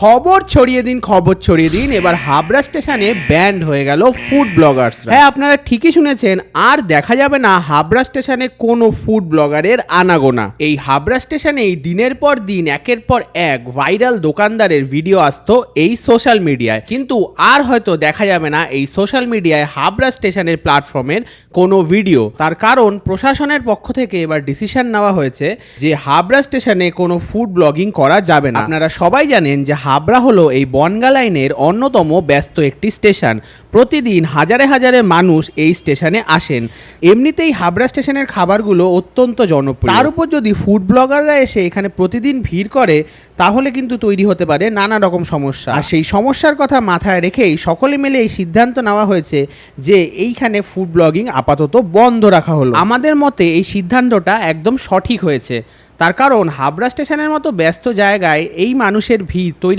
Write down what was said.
খবর ছড়িয়ে দিন খবর ছড়িয়ে দিন। এবার হাবড়া স্টেশনে ব্যান্ড হয়ে গেল ফুড ব্লগার্স হ্যাঁ আপনারা ঠিকই শুনেছেন। আর দেখা যাবে না হাবড়া স্টেশনে কোনো ফুড ব্লগারের আনাগোনা। এই হাবড়া স্টেশনেই দিনের পর দিন একের পর এক ভাইরাল দোকানদারের ভিডিও আসতো এই সোশ্যাল মিডিয়ায় কিন্তু আর হয়তো দেখা যাবে না এই সোশ্যাল মিডিয়ায় হাবড়া স্টেশনের প্ল্যাটফর্মের কোনো ভিডিও তার কারণ প্রশাসনের পক্ষ থেকে এবার ডিসিশন নেওয়া হয়েছে যে হাবড়া স্টেশনে কোনো ফুড ব্লগিং করা যাবে না। আপনারা সবাই জানেন যে হাবড়া হলো এই বনগা লাইনের অন্যতম ব্যস্ত একটি স্টেশন। প্রতিদিন হাজারে হাজারে মানুষ এই স্টেশনে আসেন। এমনিতেই হাবড়া স্টেশনের খাবারগুলো অত্যন্ত জনপ্রিয়। তার উপর যদি ফুড ব্লগাররা এসে এখানে প্রতিদিন ভিড় করে, তাহলে কিন্তু তৈরি হতে পারে নানা রকম সমস্যা। আর সেই সমস্যার কথা মাথায় রেখেই সকলে মিলে এই সিদ্ধান্ত নেওয়া হয়েছে যে এইখানে ফুড ব্লগিং আপাতত বন্ধ রাখা হলো। আমাদের মতে এই সিদ্ধান্তটা একদম সঠিক হয়েছে। তার কারণ হাবড়া স্টেশনের মতো ব্যস্ত জায়গায় এই মানুষের ভিড় তৈরি